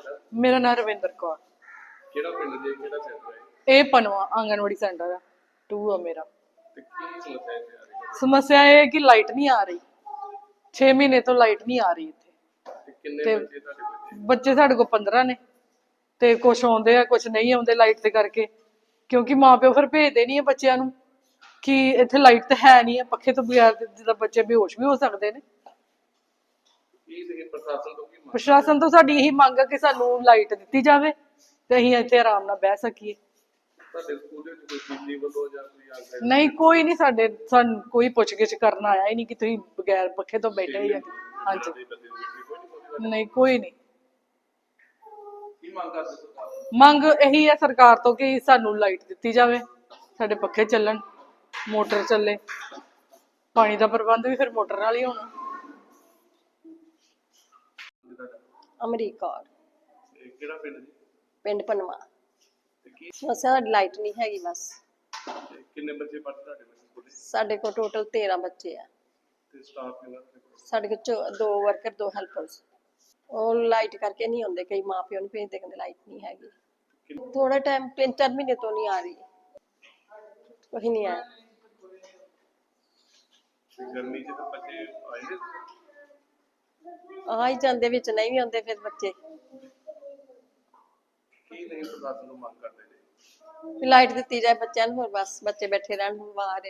ਤੁਹਾਡਾ ਮੇਰਾ ਨਾਮ ਰਵਿੰਦਰ ਕੌਰ। ਕਿਹੜਾ ਪਿੰਡ ਜੇ ਕਿਹੜਾ ਸੈਂਟਰ ਹੈ? ਇਹ ਪਨਵਾ ਆਂਗਨਵਾੜੀ ਸੈਂਟਰ ਆ ਟੂ ਆ ਮੇਰਾ। ਤੇ ਕੀ ਸਮੱਸਿਆ ਇੱਥੇ ਆ ਰਹੀ ਹੈ? ਸਮੱਸਿਆ ਇਹ ਹੈ ਕਿ ਲਾਈਟ ਨਹੀਂ ਆ ਰਹੀ। 6 ਮਹੀਨੇ ਤੋਂ ਲਾਈਟ ਨਹੀਂ ਆ ਰਹੀ ਇੱਥੇ। ਤੇ ਕਿੰਨੇ ਤੇ- ਬੱਚੇ ਤੁਹਾਡੇ ਬੱਚੇ? ਬੱਚੇ ਸਾਡੇ ਕੋਲ 15 ਨੇ। ਤੇ ਕੁਝ ਆਉਂਦੇ ਆ ਕੁਝ ਨਹੀਂ ਆਉਂਦੇ ਲਾਈਟ ਦੇ ਕਰਕੇ। ਕਿਉਂਕਿ ਮਾਪਿਓ ਫਿਰ ਭੇਜਦੇ ਨਹੀਂ ਆ ਬੱਚਿਆਂ ਨੂੰ ਕਿ ਇੱਥੇ ਲਾਈਟ ਤਾਂ ਹੈ ਨਹੀਂ ਆ ਪੱਖੇ ਤੋਂ ਬਗੈਰ ਤੇ ਜਿੱਦਾਂ ਬੱਚੇ ਬੇਹੋਸ਼ ਵੀ ਹੋ ਸਕਦੇ ਨੇ। ਪ੍ਰਸ਼ਾਸਨ ਤੋਂ ਕੀ ਮੰਗ ਪ੍ਰਸ਼ਾਸਨ ਤੋਂ ਸਾਡੀ ਇਹੀ ਮੰਗ ਹੈ ਕਿ ਸਾਨੂੰ ਲਾਈਟ ਦਿੱਤੀ ਜਾਵੇ ਤੇ ਅਸੀਂ ਇੱਥੇ ਆਰਾਮ ਨਾਲ ਬਹਿ ਸਕੀਏ। ਤੁਹਾਡੇ ਸਕੂਲ ਦੇ ਵਿੱਚ ਕੋਈ ਬਿਜਲੀ ਵੱਲੋਂ ਜਾਂ ਕੋਈ ਆਗਿਆ ਨਹੀਂ ਕੋਈ ਨਹੀਂ ਸਾਡੇ ਸਾਨੂੰ ਕੋਈ ਪੁੱਛਗਿੱਛ ਕਰਨ ਆਇਆ ਹੀ ਨਹੀਂ ਕਿ ਤੁਸੀਂ ਬਗੈਰ ਪੱਖੇ ਤੋਂ ਬੈਠੇ ਜਾਂ ਹਾਂਜੀ। ਦੀ ਬੱਤੀ ਦੀ ਕੋਈ ਨਹੀਂ ਕੋਈ ਨਹੀਂ ਕੋਈ ਨਹੀਂ। ਕੀ ਮੰਗ ਕਰਦੇ ਸਰਕਾਰ ਤੋਂ? ਮੰਗ ਇਹੀ ਹੈ ਸਰਕਾਰ ਤੋਂ ਕਿ ਸਾਨੂੰ ਲਾਈਟ ਦਿੱਤੀ ਜਾਵੇ ਸਾਡੇ ਪੱਖੇ ਚੱਲਣ ਮੋਟਰ ਚੱਲੇ। ਪਾਣੀ ਦਾ ਪ੍ਰਬੰਧ ਵੀ ਫਿਰ ਮੋਟਰ ਨਾਲ ਹੀ ਹੋਣਾ ਜੀ ਤੁਹਾਡਾ ਅਮਰੀਕ। ਕੌਰ ਕਿਹੜਾ ਪਿੰਡ ਜੀ? ਪਿੰਡ ਪਨਵਾ। ਤੇ ਕੀ? ਸਮੱਸਿਆ ਸਾਡੀ ਲਾਈਟ ਨਹੀਂ ਹੈਗੀ ਬਸ। ਤੇ ਕਿੰਨੇ ਬੱਚੇ ਪੜ੍ਹਦੇ ਤੁਹਾਡੇ ਬੱਚੇ ਸਕੂਲੇ ਸਾਡੇ ਕੋਲ ਟੋਟਲ 13 ਬੱਚੇ ਆ। ਤੇ ਸਟਾਫ ਕਿੰਨਾ ਤੁਹਾਡੇ ਕੋਲ? ਸਾਡੇ ਕੋਲ ਚੋ- ਦੋ ਵਰਕਰ ਦੋ ਹੈਲਪਰਸ ਉਹ ਲਾਈਟ ਕਰਕੇ ਨਹੀਂ ਹੁੰਦੇ ਕਈ ਮਾਪਿਓ ਨੂੰ ਭੇਜਦੇ ਕਹਿੰਦੇ ਲਾਈਟ ਨਹੀਂ ਹੈਗੀ। ਥੋੜਾ ਟਾਈਮ ਤਿੰਨ ਚਾਰ ਮਹੀਨੇ ਤੋਂ ਨਹੀਂ ਆ ਰਹੀ। ਕੋਈ ਨਹੀਂ ਆਇਆ। ਤੇ ਗਰਮੀ 'ਚ ਤਾਂ ਬੱਚੇ ਆਏ ਨੇ। ਆ ਹੀ ਜਾਂਦੇ ਵਿੱਚ ਨਹੀਂ ਵੀ ਆਉਂਦੇ ਫਿਰ ਬੱਚੇ। ਕੀ ਨਹੀਂ ਪ੍ਰਸ਼ਾਸਨ ਨੂੰ ਮੰਗ ਕਰਦੇ ਨੇ? ਲਾਈਟ ਦਿੱਤੀ ਜਾਏ ਬੱਚਿਆਂ ਨੂੰ ਹੋਰ ਬਸ ਬੱਚੇ ਬੈਠੇ ਰਹਿਣ ਬਾਹਰ